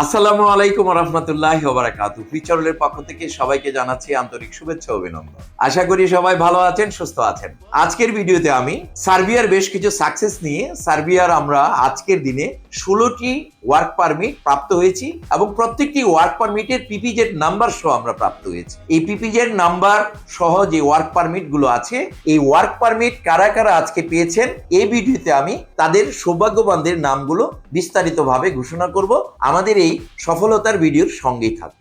আসসালামু আলাইকুম রহমতুল্লাহ বারাকাতু ফিচারলের পক্ষ থেকে সবাইকে জানাচ্ছি আন্তরিক শুভেচ্ছা অভিনন্দন। আশা করি সবাই ভালো আছেন, সুস্থ আছেন। আজকের ভিডিওতে আমি সার্বিয়ার বেশ কিছু সাকসেস নিয়ে, সার্বিয়ার আমরা আজকের দিনে ষোলোটি ওয়ার্ক পারমিট প্রাপ্ত হয়েছি এবং প্রত্যেকটি ওয়ার্ক পারমিটের পিপিজেড নাম্বার সহ আমরা প্রাপ্ত হয়েছি। এই পিপিজেড নাম্বার সহ যে ওয়ার্ক পারমিটগুলো আছে, এই ওয়ার্ক পারমিট কারা কারা আজকে পেয়েছেন এই ভিডিওতে আমি তাদের সৌভাগ্যবানদের নামগুলো বিস্তারিতভাবে ঘোষণা করব। আমাদের এই সফলতার ভিডিওর সঙ্গেই থাকবে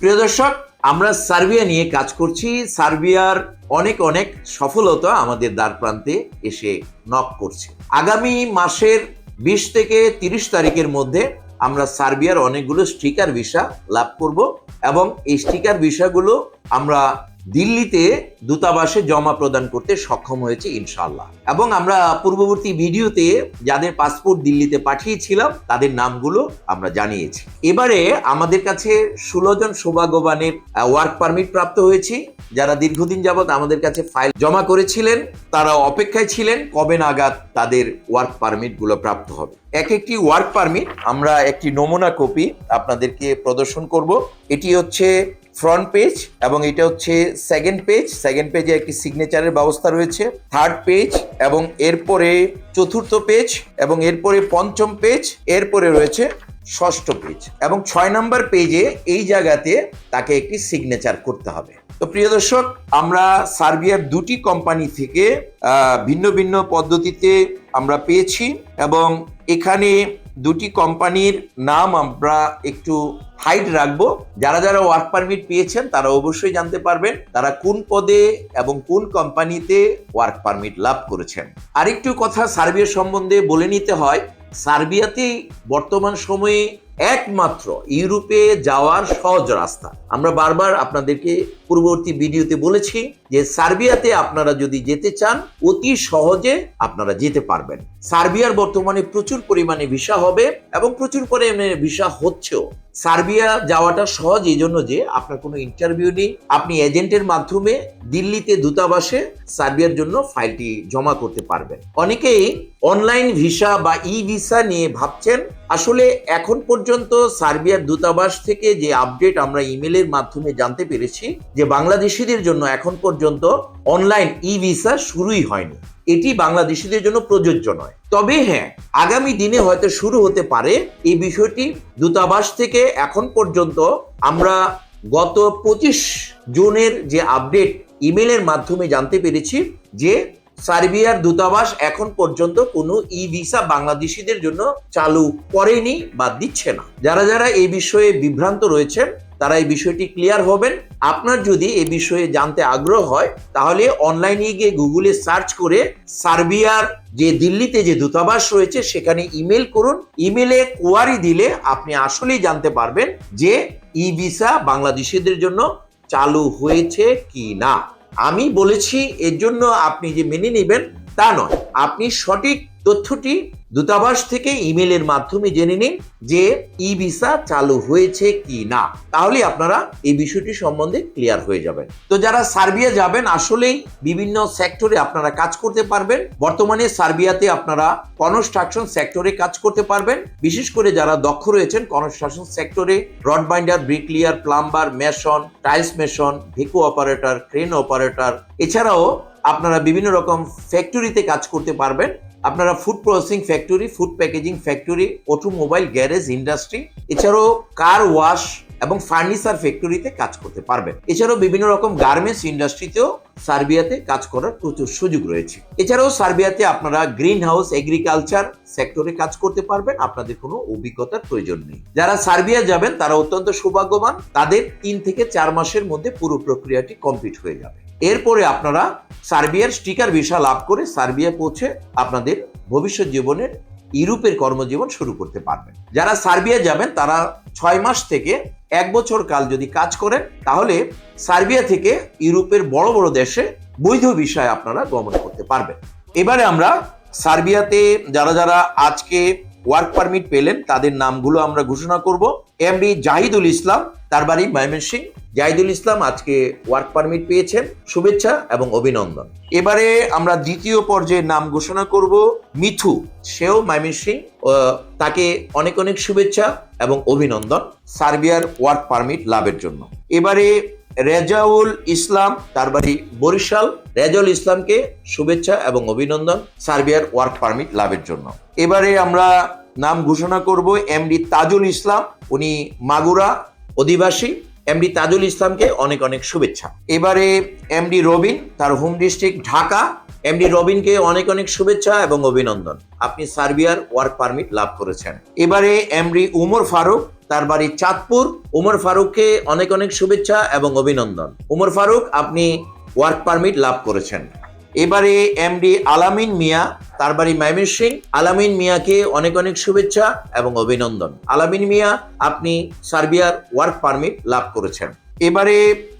প্রিয় দর্শক আমরা সার্বিয়া নিয়ে কাজ করছি। সার্বিয়ার অনেক অনেক সফলতা আমাদের দ্বার প্রান্তে এসে নক করছে। আগামী মাসের বিশ থেকে তিরিশ তারিখের মধ্যে আমরা সার্বিয়ার অনেকগুলো স্টিকার ভিসা লাভ করব এবং এই স্টিকার ভিসাগুলো আমরা দিল্লিতে দূতাবাসে জমা প্রদান করতে সক্ষম হয়েছে ইনশাল্লাহ এবং আমরা পূর্ববর্তী ভিডিওতে যাদের পাসপোর্ট দিল্লিতে পাঠিয়েছিলাম, তাদের নামগুলো আমরা জানিয়েছি। এবারে আমাদের কাছে ষোলো জন সৌভাগ্যবানের ওয়ার্ক পারমিট প্রাপ্ত হয়েছে। যারা দীর্ঘদিন যাবৎ আমাদের কাছে ফাইল জমা করেছিলেন, তারা অপেক্ষায় ছিলেন কবে নাগাদ তাদের ওয়ার্ক পারমিটগুলো প্রাপ্ত হবে। এক একটি ওয়ার্ক পারমিট আমরা একটি নমুনা কপি আপনাদেরকে প্রদর্শন করব। এটি হচ্ছে ফ্রন্ট পেজ এবং এটা হচ্ছে সেকেন্ড পেজ সেকেন্ড পেজে একটি সিগনেচারের ব্যবস্থা রয়েছে। থার্ড পেজ এবং এরপরে চতুর্থ পেজ এবং এরপরে পঞ্চম পেজ এরপরে রয়েছে ষষ্ঠ পেজ এবং ছয় নম্বর পেজে এই জায়গাতে তাকে একটি সিগনেচার করতে হবে। তো প্রিয় দর্শক, আমরা সার্বিয়ার দুটি কোম্পানি থেকে ভিন্ন ভিন্ন পদ্ধতিতে আমরা পেয়েছি এবং এখানে দুটি কোম্পানির নাম আমরা একটু হাইড রাখব। যারা যারা ওয়ার্ক পারমিট পেয়েছেন, তারা অবশ্যই জানতে পারবেন তারা কোন পদে এবং কোন কোম্পানিতে ওয়ার্ক পারমিট লাভ করেছেন। আরেকটু কথা সার্বিয়া সম্বন্ধে বলে নিতে হয়, সার্বিয়াতে বর্তমান সময়ে একমাত্র ইউরোপে যাওয়ার সহজ রাস্তা। আমরা বারবার আপনাদেরকে পূর্ববর্তী ভিডিওতে বলেছি যে সার্বিয়াতে আপনারা যদি যেতে চান, অতি সহজে আপনারা যেতে পারবেন। সার্বিয়ার বর্তমানে প্রচুর পরিমাণে ভিসা হবে এবং প্রচুর পরিমাণে ভিসা হচ্ছেও। সার্বিয়া যাওয়াটা সহজ এই জন্য যে আপনার কোনো ইন্টারভিউ নেই। আপনি এজেন্টের মাধ্যমে দিল্লিতে দূতাবাসে সার্বিয়ার জন্য ফাইলটি জমা করতে পারবেন। অনেকেই অনলাইন ভিসা বা ই ভিসা নিয়ে ভাবছেন, আসলে এখন পর্যন্ত সার্বিয়ার দূতাবাস থেকে যে আপডেট আমরা ইমেলের মাধ্যমে জানতে পেরেছি, যে বাংলাদেশিদের জন্য এখন পর্যন্ত অনলাইন ই ভিসা শুরুই হয়নি। এটি বাংলাদেশিদের জন্য প্রযোজ্য নয়। তবে হ্যাঁ আগামী দিনে হয়তো শুরু হতে পারে। এই বিষয়টি দূতাবাস থেকে এখন পর্যন্ত আমরা গত পঁচিশ জুনের যে আপডেট ইমেলের মাধ্যমে জানতে পেরেছি যে সার্বিয়ার দূতাবাস এখন পর্যন্ত কোনো ই ভিসা বাংলাদেশিদের জন্য চালু করেনি বা দিচ্ছে না। যারা যারা এই বিষয়ে বিভ্রান্ত রয়েছেন তারা এই বিষয়টি ক্লিয়ার হবেন। আপনার যদি এ বিষয়ে জানতে আগ্রহ হয়, তাহলে অনলাইনে গিয়ে গুগলে সার্চ করে সার্বিয়ার যে দিল্লিতে যে দূতাবাস রয়েছে, সেখানে ইমেল করুন। ইমেলে কোয়ারি দিলে আপনি আসলেই জানতে পারবেন যে ই ভিসা বাংলাদেশিদের জন্য চালু হয়েছে কি না আমি বলেছি, এর জন্য আপনি যে মেনে নেবেন তা নয়, আপনি সঠিক তথ্যটি দূতাবাস থেকে ইমেলের মাধ্যমে জেনে নিন যে ই ভিসা চালু হয়েছে কি না। তাহলে আপনারা এই বিষয়টি সম্বন্ধে ক্লিয়ার হয়ে যাবেন। তো যারা সার্বিয়া যাবেন, আসলেই বিভিন্ন সেক্টরে আপনারা কাজ করতে পারবেন। বর্তমানে সার্বিয়াতে আপনারা কনস্ট্রাকশন সেক্টরে কাজ করতে পারবেন। বিশেষ করে যারা দক্ষ রয়েছেন, কনস্ট্রাকশন সেক্টরে rod binder, bricklayer, plumber, mason, tiles mason, ভেকু operator, crane operator, এছাড়াও আপনারা বিভিন্ন রকম ফ্যাক্টরিতে কাজ করতে পারবেন। আপনারা food processing factory food packaging factory automobile garage industry এছাড়াও কার ওয়াশ এবং ফার্নিচার ফ্যাক্টরিতে কাজ করতে পারবেন। এছাড়াও বিভিন্ন রকম গার্মেন্টস ইন্ডাস্ট্রিতেও সার্বিয়াতে কাজ করার প্রচুর সুযোগ রয়েছে। এছাড়াও সার্বিয়াতে আপনারা গ্রিন হাউস এগ্রিকালচার সেক্টরে কাজ করতে পারবেন। আপনাদের কোনো অভিজ্ঞতার প্রয়োজন নেই। যারা সার্বিয়া যাবেন, তারা অত্যন্ত সৌভাগ্যবান। তাদের তিন থেকে চার মাসের মধ্যে পুরো প্রক্রিয়াটি কমপ্লিট হয়ে যাবে। এরপরে আপনারা সার্বিয়ার স্টিকার ভিসা লাভ করে সার্বিয়া পৌঁছে আপনাদের ভবিষ্যৎ জীবনের ইউরোপের কর্মজীবন শুরু করতে পারবেন। যারা সার্বিয়া যাবেন, তারা ছয় মাস থেকে এক বছর কাল যদি কাজ করেন, তাহলে সার্বিয়া থেকে ইউরোপের বড় বড় দেশে বৈধ বিষয় আপনারা গমন করতে পারবেন। এবারে আমরা সার্বিয়াতে যারা যারা আজকে ওয়ার্ক পারমিট পেলেন, তাদের নামগুলো আমরা ঘোষণা করব। এমডি জাহিদুল ইসলাম, তার বাড়ি ময়মনসিং জাহিদুল ইসলাম আজকে ওয়ার্ক পারমিট পেয়েছেন, শুভেচ্ছা এবং অভিনন্দন। এবারে আমরা দ্বিতীয় পর্যায়ে নাম ঘোষণা করব মিথু সেও ময়মনসিং তাকে অনেক অনেক শুভেচ্ছা এবং অভিনন্দন সার্বিয়ার ওয়ার্ক পারমিট লাভের জন্য। এবারে রেজাউল ইসলাম, তার বাড়ি বরিশাল। রেজাউল ইসলামকে শুভেচ্ছা এবং অভিনন্দন সার্বিয়ার ওয়ার্ক পারমিট লাভের জন্য। এবারে আমরা নাম ঘোষণা করব, এমডি তাজুল ইসলাম। উনি মাগুরা অধিবাসী। এমডি তাজুল ইসলামকে অনেক অনেক শুভেচ্ছা। এবারে এমডি রবিন তার হোম ডিস্ট্রিক্ট ঢাকা। এমডি রবিনকে অনেক অনেক শুভেচ্ছা এবং অভিনন্দন। আপনি সার্বিয়ার ওয়ার্ক পারমিট লাভ করেছেন। এবারে এমডি উমর ফারুক তার বাড়ি চাঁদপুর। উমর ফারুককে অনেক অনেক শুভেচ্ছা এবং অভিনন্দন। উমর ফারুক আপনি ওয়ার্ক পারমিট লাভ করেছেন। এবারে এমডি আলামিন মিয়া, তার বাড়ি সিং আলামিন মিয়াকে অনেক অনেক শুভেচ্ছা এবং অভিনন্দন। আলামিন মিয়া, আপনি সার্বিয়ার ওয়ার্ক পারমিট লাভ করেছেন। এবারে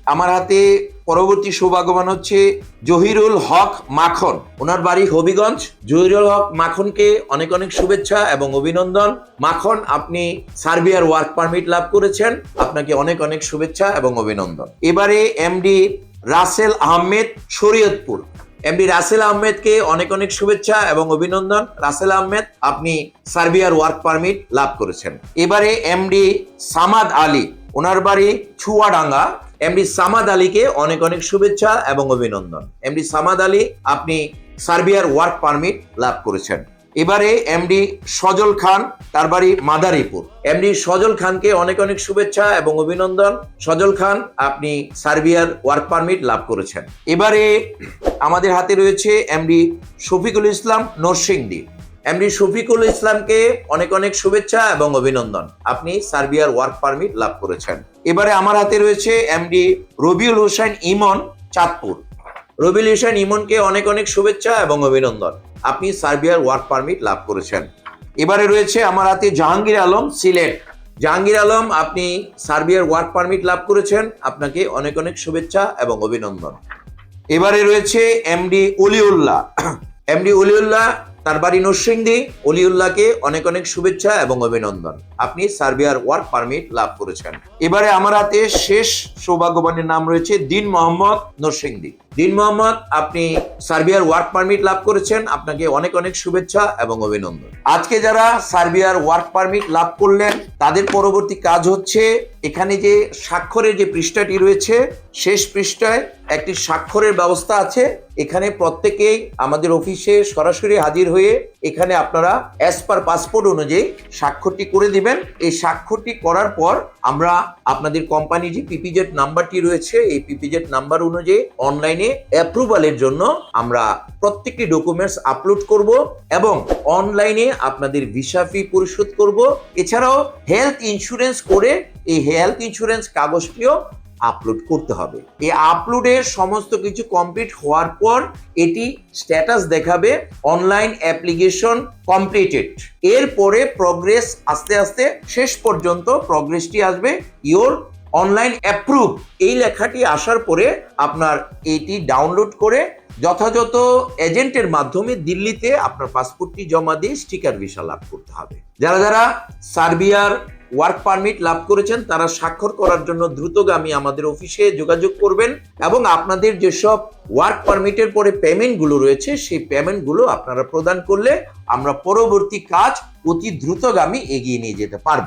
আমার হাতে পরবর্তী সৌভাগ্যবান হচ্ছে জহিরুল হক মাখন। ওনার বাড়ি হবিগঞ্জ। জহিরুল হক মাখনকে অনেক অনেক শুভেচ্ছা এবং অভিনন্দন। মাখন, আপনি সার্বিয়ার ওয়ার্ক পারমিট লাভ করেছেন। আপনাকে অনেক অনেক শুভেচ্ছা এবং অভিনন্দন। এবারে এমডি রাসেল আহমেদ, শরীয়তপুর। এমডি রাসেল আহমেদকে অনেক অনেক শুভেচ্ছা এবং অভিনন্দন। রাসেল আহমেদ, আপনি সার্বিয়ার ওয়ার্ক পারমিট লাভ করেছেন। এবারে এমডি সামাদ আলী, ওনার বাড়ি ছুয়াডাঙ্গা এমডি সামাদ আলীকে অনেক অনেক শুভেচ্ছা এবং অভিনন্দন। এমডি সামাদ আলী, আপনি সার্বিয়ার ওয়ার্ক পারমিট লাভ করেছেন। এবারে এমডি সজল খান, তার বাড়ি মাদারীপুর। এমডি সজল খানকে অনেক অনেক শুভেচ্ছা এবং অভিনন্দন। সজল খান, আপনি সার্বিয়ার ওয়ার্ক পারমিট লাভ করেছেন। এবারে আমাদের হাতে রয়েছে এমডি শফিকুল ইসলাম নরসিংদী। এমডি শফিকুল ইসলামকে অনেক অনেক শুভেচ্ছা এবং অভিনন্দন। আপনি সার্বিয়ার ওয়ার্ক পারমিট লাভ করেছেন। এবারে আমার হাতে রয়েছে এমডি রবিউল হোসেন ইমন চাঁদপুর। রবিউল হোসেন ইমনকে অনেক অনেক শুভেচ্ছা এবং অভিনন্দন। আপনি সার্বিয়ার ওয়ার্ক পারমিট লাভ করেছেন। এবারে রয়েছে আমার হাতে জাহাঙ্গীর আলম সিলেট। জাহাঙ্গীর আলম, আপনি সার্বিয়ার ওয়ার্ক পারমিট লাভ করেছেন। আপনাকে অনেক অনেক শুভেচ্ছা এবং অভিনন্দন। এবারে রয়েছে এমডি অলিউল্লাহ। এমডি অলিউল্লাহ, তার বাড়ি নরসিংদী। অলিউল্লাহকে অনেক অনেক শুভেচ্ছা এবং অভিনন্দন। আপনি সার্বিয়ার ওয়ার্ক পারমিট লাভ করেছেন। এবারে আমার হাতে শেষ সৌভাগ্যবানের নাম রয়েছে দিন মোহাম্মদ নরসিংদী। দিন মোহাম্মদ, আপনি সার্বিয়ার ওয়ার্ক পারমিট লাভ করেছেন। আপনাকে অনেক অনেক শুভেচ্ছা এবং অভিনন্দন। আজকে যারা সার্বিয়ার ওয়ার্ক পারমিট লাভ করলেন, তাদের পরবর্তী কাজ হচ্ছে এখানে যে স্বাক্ষরের যে পৃষ্ঠাটি রয়েছে, শেষ পৃষ্ঠায় একটি স্বাক্ষরের ব্যবস্থা আছে। এখানে প্রত্যেকেই আমাদের অফিসে সরাসরি হাজির হয়ে এখানে আপনারা অ্যাজ পার পাসপোর্ট অনুযায়ী স্বাক্ষরটি করে দিবেন। এই স্বাক্ষরটি করার পর আমরা আপনাদের কোম্পানি যে পিপিজেড নাম্বারটি রয়েছে, এই পিপিজেড নাম্বার অনুযায়ী অনলাইনে অ্যাপ্রুভালের জন্য আমরা প্রত্যেকটি ডকুমেন্টস আপলোড করব এবং অনলাইনে আপনাদের ভিসা ফি পরিশোধ করব। এছাড়াও হেলথ ইন্স্যুরেন্স করে এই হেলথ ইন্স্যুরেন্স কাগজটিও আপলোড করতে হবে। এই আপলোডের সমস্ত কিছু কমপ্লিট হওয়ার পর এটি স্ট্যাটাস দেখাবে অনলাইন অ্যাপ্লিকেশন কমপ্লিটেড এরপরে প্রগ্রেস আস্তে আস্তে শেষ পর্যন্ত প্রগ্রেসটি আসবে। ইওর অনলাইন অ্যাপ্রুভ এই লেখাটি আসার পরে আপনার এটি ডাউনলোড করে যথাযথ এজেন্টের মাধ্যমে দিল্লিতে আপনার পাসপোর্টটি জমা দিয়ে স্টিকার ভিসা লাভ করতে হবে। যারা যারা সার্বিয়ার ওয়ার্ক পারমিট লাভ করেছেন, তারা স্বাক্ষর করার জন্য দ্রুতগামী আমাদের অফিসে যোগাযোগ করবেন এবং আপনাদের যেসব ওয়ার্ক পারমিটের পরে পেমেন্টগুলো রয়েছে, সেই পেমেন্টগুলো আপনারা প্রদান করলে আমরা পরবর্তী কাজ অতি দ্রুতগামী এগিয়ে নিয়ে যেতে পারব।